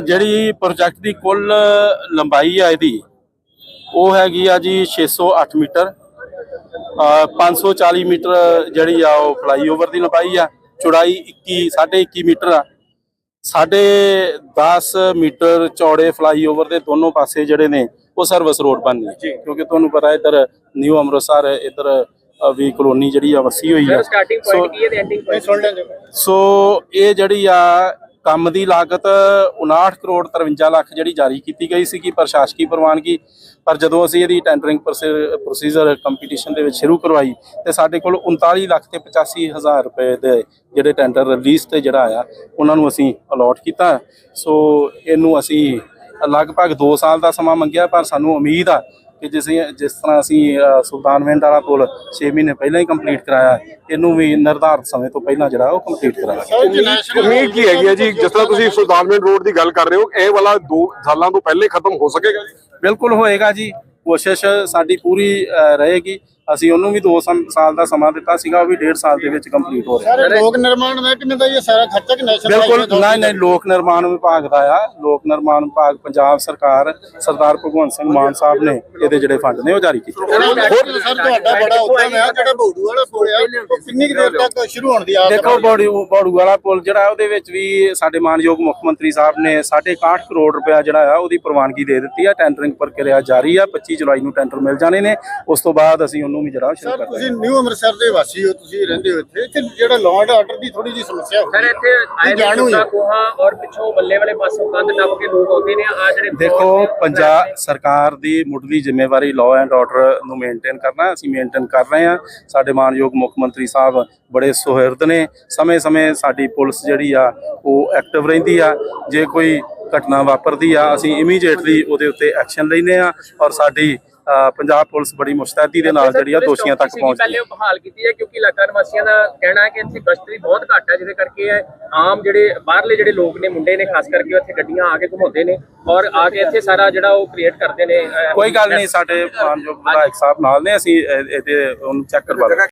ਜਿਹੜੀ ਪ੍ਰੋਜੈਕਟ ਦੀ ਕੁੱਲ ਲੰਬਾਈ ਆ ਇਹਦੀ ਉਹ ਹੈਗੀ ਆ ਜੀ 608 ਮੀਟਰ। ਅਹ, 540 ਮੀਟਰ ਜਿਹੜੀ ਆ ਉਹ ਫਲਾਈਓਵਰ ਦੀ ਲੰਬਾਈ ਆ। ਚੌੜਾਈ 21 21.5 ਮੀਟਰ ਆ। ਸਾਢੇ 10 ਮੀਟਰ ਚੌੜੇ ਫਲਾਈਓਵਰ ਦੇ ਦੋਨੋਂ ਪਾਸੇ ਜਿਹੜੇ ਨੇ ਉਹ ਸਰਵਿਸ ਰੋਡ ਬਣਨੀ ਕਿਉਂਕਿ ਤੁਹਾਨੂੰ ਪਤਾ ਇੱਧਰ ਨਿਊ ਅੰਮ੍ਰਿਤਸਰ ਇੱਧਰ ਵੀ ਕਲੋਨੀ ਜਿਹੜੀ ਆ ਵਸੀ ਹੋਈ ਆ। ਸੋ ਇਹ ਜਿਹੜੀ ਆ ਕੰਮ ਦੀ ਲਾਗਤ 59 ਕਰੋੜ 53 ਲੱਖ ਜਿਹੜੀ ਜਾਰੀ ਕੀਤੀ ਗਈ ਸੀ ਕਿ ਪ੍ਰਸ਼ਾਸਕੀ ਪ੍ਰਵਾਨਗੀ ਪਰ ਜਦੋਂ ਅਸੀਂ ਇਹਦੀ ਟੈਂਡਰਿੰਗ ਪ੍ਰੋਸੀਜਰ ਕੰਪੀਟੀਸ਼ਨ ਦੇ ਵਿੱਚ ਸ਼ੁਰੂ ਕਰਵਾਈ ਤੇ ਸਾਡੇ ਕੋਲ 39 ਲੱਖ ਤੇ 85 ਹਜ਼ਾਰ ਰੁਪਏ ਦੇ ਜਿਹੜੇ ਟੈਂਡਰ ਰਿਲੀਜ਼ ਤੇ ਜਿਹੜਾ ਆ ਉਹਨਾਂ ਨੂੰ ਅਸੀਂ ਅਲਾਟ ਕੀਤਾ। ਸੋ ਇਹਨੂੰ ਅਸੀਂ ਲਗਭਗ 2 ਸਾਲ ਦਾ ਸਮਾਂ ਮੰਗਿਆ ਪਰ ਸਾਨੂੰ ਉਮੀਦ ਆ ਕਿ ਜਿਸ ਜਿਸ ਤਰ੍ਹਾਂ ਅਸੀਂ ਸੁਲਤਾਨਵਿੰਡ ਵਾਲਾ ਪੁਲ 6 ਮਹੀਨੇ ਪਹਿਲਾਂ ਹੀ ਕੰਪਲੀਟ ਕਰਾਇਆ ਇਹਨੂੰ ਵੀ ਨਿਰਧਾਰਤ ਸਮੇਂ ਤੋਂ ਪਹਿਲਾਂ ਜਿਹੜਾ ਉਹ ਕੰਪਲੀਟ ਕਰਾਂਗੇ ਉਮੀਦ ਕੀ ਹੈਗੀ ਹੈ ਜੀ ਜਿਸ ਤਰ੍ਹਾਂ ਤੁਸੀਂ ਸੁਲਤਾਨਵਿੰਡ ਰੋਡ ਦੀ ਗੱਲ ਕਰ ਰਹੇ ਹੋ ਇਹ ਵਾਲਾ 2 ਸਾਲਾਂ ਤੋਂ ਪਹਿਲੇ ਖਤਮ ਹੋ ਸਕੇਗਾ ਜੀ? ਬਿਲਕੁਲ ਹੋਏਗਾ ਜੀ। ਕੋਸ਼ਿਸ਼ ਸਾਡੀ ਪੂਰੀ ਰਹੇਗੀ। ਅਸੀਂ ਉਹਨੂੰ ਵੀ 2 ਸਾਲ ਦਾ ਸਮਾਂ ਦਿੱਤਾ ਸੀਗਾ ਉਹ ਵੀ 1.5 ਸਾਲ ਦੇ ਵਿੱਚ ਕੰਪਲੀਟ ਹੋ ਰਿਹਾ। ਸਰ ਲੋਕ ਨਿਰਮਾਣ ਮਹਿਕਮੇ ਦਾ ਇਹ ਸਾਰਾ ਖਰਚਾ ਕਿ ਨੈਸ਼ਨਲ ਬਿਲਕੁਲ ਨਹੀਂ ਨਹੀਂ ਲੋਕ ਨਿਰਮਾਣ ਵਿਭਾਗ ਦਾ ਆ। ਲੋਕ ਨਿਰਮਾਣ ਵਿਭਾਗ ਪੰਜਾਬ ਸਰਕਾਰ ਸਰਦਾਰ ਭਗਵੰਤ ਸਿੰਘ ਮਾਨ ਸਾਹਿਬ ਨੇ ਇਹਦੇ ਜਿਹੜੇ ਫੰਡ ਨੇ ਉਹ ਜਾਰੀ ਕੀਤੇ। ਹੋਰ ਸਰ ਤੁਹਾਡਾ ਬੜਾ ਉਦਮ ਹੈ ਜਿਹੜਾ ਬੌੜੂ ਵਾਲਾ ਪੁਲ ਆ ਕਿੰਨੀ ਦੇਰ ਤੱਕ ਸ਼ੁਰੂ ਹੋਣ ਦੀ ਆਸ ਹੈ? ਦੇਖੋ ਬੋੜੀ ਬੋੜੂ ਵਾਲਾ ਪੁਲ ਜਿਹੜਾ ਹੈ, ਉਹਦੇ ਵਿੱਚ ਵੀ ਸਾਡੇ ਮਾਨਯੋਗ ਮੁੱਖ ਮੰਤਰੀ ਸਾਹਿਬ ਨੇ 61 ਕਰੋੜ ਰੁਪਇਆ ਜਿਹੜਾ ਆ ਉਹਦੀ ਪ੍ਰਵਾਨਗੀ ਦੇ ਦਿੱਤੀ ਆ। ਟੈਂਡਰਿੰਗ ਪ੍ਰਕਿਰਿਆ ਜਾਰੀ ਆ 25 ਜੁਲਾਈ ਨੂੰ ਟੈਂਡਰ ਮਿਲ ਜਾਣੇ ਨੇ। ਉਸ ਤੋਂ ਬਾਅਦ ਅਸੀਂ ਉਹਨੂੰ ਵੀ ਜਿਹੜਾ ਸ਼ੁਰੂ ਸਰ ਤੁਸੀਂ ਨਿਊ ਅੰਮ੍ਰਿਤਸਰ ਦੇ ਵਾਸੀ ਹੋ ਤੁਸੀਂ ਰਹਿੰਦੇ ਹੋ ਇੱਥੇ। ਇੱਥੇ ਜਿਹੜਾ ਲਾਅ ਐਂਡ ਆਰਡਰ ਦੀ ਥੋੜੀ ਜਿਹੀ ਸਮੱਸਿਆ ਹੋ ਸਰ ਇੱਥੇ ਆਏ ਜਾਣੂ ਕੋਹਾ ਔਰ ਪਿੱਛੋਂ ਬੱਲੇ ਵਾਲੇ ਪਾਸੋਂ ਕੰਧ ਟੱਪ ਕੇ ਲੋਕ ਆਉਂਦੇ ਨੇ। ਆ ਜਿਹੜੇ ਦੇਖੋ ਪੰਜਾਬ ਸਰਕਾਰ ਦੀ ਮੁੱਢਲੀ ਜ਼ਿੰਮੇਵਾਰੀ ਲਾਅ ਐਂਡ ਆਰਡਰ ਨੂੰ ਮੇਨਟੇਨ ਕਰਨਾ ਅਸੀਂ ਮੇਨਟੇਨ ਕਰ ਰਹੇ ਹਾਂ। ਸਾਡੇ ਮਾਨਯੋਗ ਮੁੱਖ ਮੰਤਰੀ ਸਾਹਿਬ ਬੜੇ ਸੁਹਿਰਦ ਨੇ। ਸਮੇਂ-ਸਮੇਂ ਸਾਡੀ ਪੁਲਿਸ ਜਿਹੜੀ ਆ ਉਹ ਐਕਟਿਵ ਰਹਿੰਦੀ ਆ। ਜੇ ਕੋਈ ਘਟਨਾ ਵਾਪਰਦੀ ਆ ਅਸੀਂ ਇਮੀਡੀਏਟਲੀ ਉਹਦੇ ਉੱਤੇ ਐਕਸ਼ਨ ਲੈਂਦੇ ਆ ਔਰ ਸਾਡੀ ਪੰਜਾਬ ਪੁਲਿਸ ਬੜੀ ਮੁਸਤੈਦੀ ਦੇ ਨਾਲ ਜਿਹੜੀ ਆ ਦੋਸ਼ੀਆਂ ਤੱਕ ਪਹੁੰਚਦੀ ਪਹਿਲੇ ਹੈ ਉਹ ਬਹਾਲ ਕੀਤੀ ਹੈ ਕਿਉਂਕਿ ਇਲਾਕਾ ਨਿਵਾਸੀਆਂ ਦਾ ਕਹਿਣਾ ਹੈ ਕਿ ਇੱਥੇ ਗਸ਼ਤਰੀ ਬਹੁਤ ਘੱਟ ਹੈ ਜਿਹਦੇ ਕਰਕੇ ਆਮ ਜਿਹੜੇ ਬਾਹਰਲੇ ਜਿਹੜੇ ਲੋਕ ਨੇ ਮੁੰਡੇ ਨੇ ਖਾਸ ਕਰਕੇ ਇੱਥੇ ਗੱਡੀਆਂ ਆ ਕੇ ਘੁਮਾਉਂਦੇ ਨੇ ਔਰ ਆ ਕੇ ਇੱਥੇ ਸਾਰਾ ਜਿਹੜਾ ਉਹ ਕ੍ਰੀਏਟ ਕਰਦੇ ਨੇ ਕੋਈ ਗੱਲ ਨਹੀਂ ਸਾਡੇ ਮਾਨਯੋਗ ਵਿਧਾਇਕ ਸਾਹਿਬ ਨਾਲ ਨੇ ਅਸੀਂ ਇਹ- ਇਹਦੇ ਉਹਨੂੰ ਚੈੱਕ ਕਰਵਾ